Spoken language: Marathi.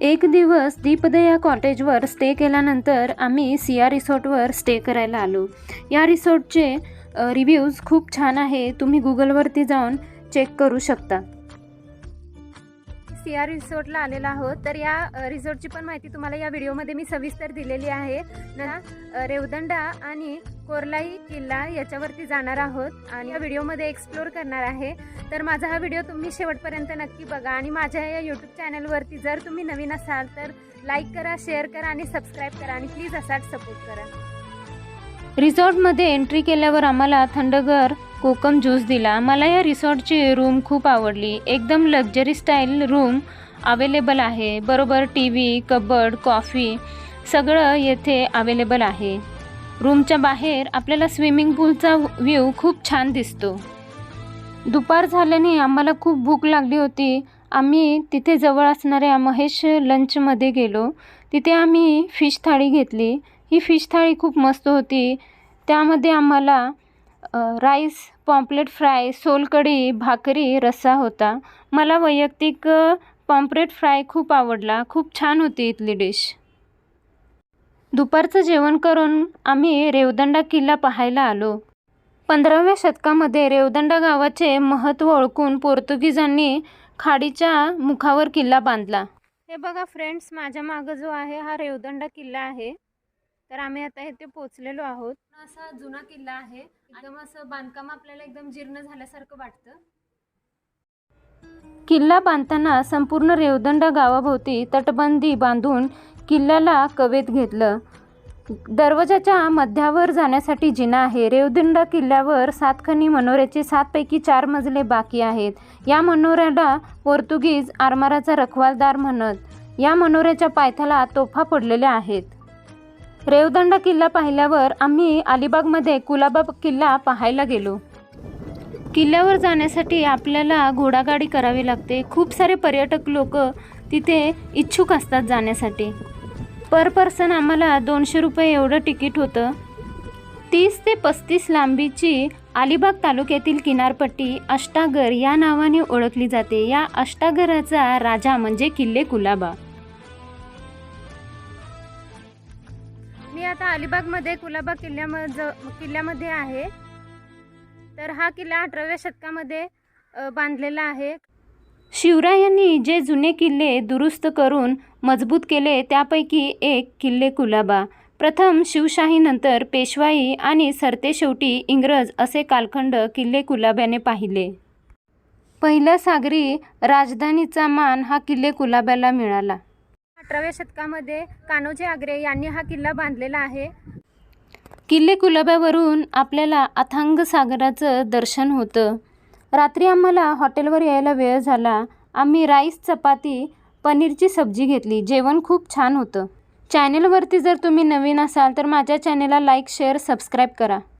एक दिवस दीपदया कॉटेजवर स्टे केल्यानंतर आम्ही सिया रिसॉर्टवर स्टे करायला आलो. या रिसॉर्टचे रिव्ह्यूज खूप छान आहे. तुम्ही गुगलवरती जाऊन चेक करू शकता. सिया रिसॉर्टला आलेला आहोत. तर या रिसॉर्टची पण माहिती तुम्हाला या व्हिडिओमध्ये मी सविस्तर दिलेली आहे. ना रेवदंडा आणि कोरलाई किल्ला याच्यावरती जाणार आहोत आणि या व्हिडिओमध्ये एक्सप्लोर करणार आहे. तर माझा हा व्हिडिओ तुम्ही शेवटपर्यंत नक्की बघा आणि माझ्या या यूट्यूब चॅनलवरती जर तुम्ही नवीन असाल तर लाईक करा शेअर करा आणि सबस्क्राईब करा आणि प्लीज असाच सपोर्ट करा. रिसॉर्टमध्ये एंट्री केल्यावर आम्हाला थंडगर कोकम ज्यूस दिला. मला या रिसॉर्टची रूम खूप आवडली. एकदम लक्झरी स्टाईल रूम अवेलेबल आहे. बरोबर टी व्ही कबड कॉफी सगळं येथे अवेलेबल आहे. रूमच्या बाहेर आपल्याला स्विमिंग पूलचा व्ह्यू खूप छान दिसतो. दुपार झाल्याने आम्हाला खूप भूक लागली होती. आम्ही तिथे जवळ असणाऱ्या महेश लंचमध्ये गेलो. तिथे आम्ही फिश थाळी घेतली. ही फिश थाळी खूप मस्त होती. त्यामध्ये आम्हाला राईस पॉम्पलेट फ्राय सोलकढी भाकरी रस्सा होता. मला वैयक्तिक पॉम्पलेट फ्राय खूप आवडला. खूप छान होती इथली डिश. दुपारचं जेवण करून आम्ही रेवदंडा किल्ला पाहायला आलो. पंधराव्या शतकामध्ये रेवदंडा गावाचे महत्त्व ओळखून पोर्तुगीजांनी खाडीच्या मुखावर किल्ला बांधला. हे बघा फ्रेंड्स माझ्या मागं जो आहे हा रेवदंडा किल्ला आहे. तर आम्ही आता इथे पोचलेलो आहोत. असा जुना किल्ला आहे. एकदम असं बांधकाम आपल्याला एकदम जीर्ण झाल्यासारखं वाटतं. किल्ला बांधताना संपूर्ण रेवदंडा गावाभोवती तटबंदी बांधून किल्ल्याला कवेत घेतलं. दरवाजाच्या मध्यावर जाण्यासाठी जिना आहे. रेवदंडा किल्ल्यावर सातखनी मनोऱ्याचे सातपैकी चार मजले बाकी आहेत. या मनोऱ्याला पोर्तुगीज आरमाराचा रखवालदार म्हणत या मनोऱ्याच्या पायथ्याला तोफा पडलेल्या आहेत. रेवदंडा किल्ला पाहिल्यावर आम्ही अलिबागमध्ये कुलाबा किल्ला पाहायला गेलो. किल्ल्यावर जाण्यासाठी आपल्याला घोडागाडी करावी लागते. खूप सारे पर्यटक लोक तिथे इच्छुक असतात जाण्यासाठी. पर पर्सन आम्हाला दोनशे रुपये एवढं तिकीट होतं. तीस ते पस्तीस लांबीची अलिबाग तालुक्यातील किनारपट्टी अष्टागर या नावाने ओळखली जाते. या अष्टागराचा राजा म्हणजे किल्ले कुलाबा. मी आता अलिबागमध्ये कुलाबा किल्ल्यामध्ये किल्ल्यामध्ये आहे. तर हा किल्ला अठराव्या शतकामध्ये बांधलेला आहे. शिवरायांनी जे जुने किल्ले दुरुस्त करून मजबूत केले त्यापैकी एक किल्ले कुलाबा. प्रथम शिवशाहीनंतर पेशवाई आणि सरतेशेवटी इंग्रज असे कालखंड किल्ले कुलाब्याने पाहिले. पहिल्या सागरी राजधानीचा मान हा किल्ले कुलाब्याला मिळाला. अठराव्या शतकामध्ये कान्होजी आग्रे यांनी हा किल्ला बांधलेला आहे. किल्ले कुलाब्यावरून आपल्याला अथांग सागराचं दर्शन होतं. रात्री आम्हाला हॉटेलवर यायला वेळ झाला. आम्ही राईस चपाती पनीरची सब्जी घेतली. जेवण खूप छान होतं. चॅनेलवरती जर तुम्ही नवीन असाल तर माझ्या चॅनेलला लाईक शेअर सबस्क्राईब करा.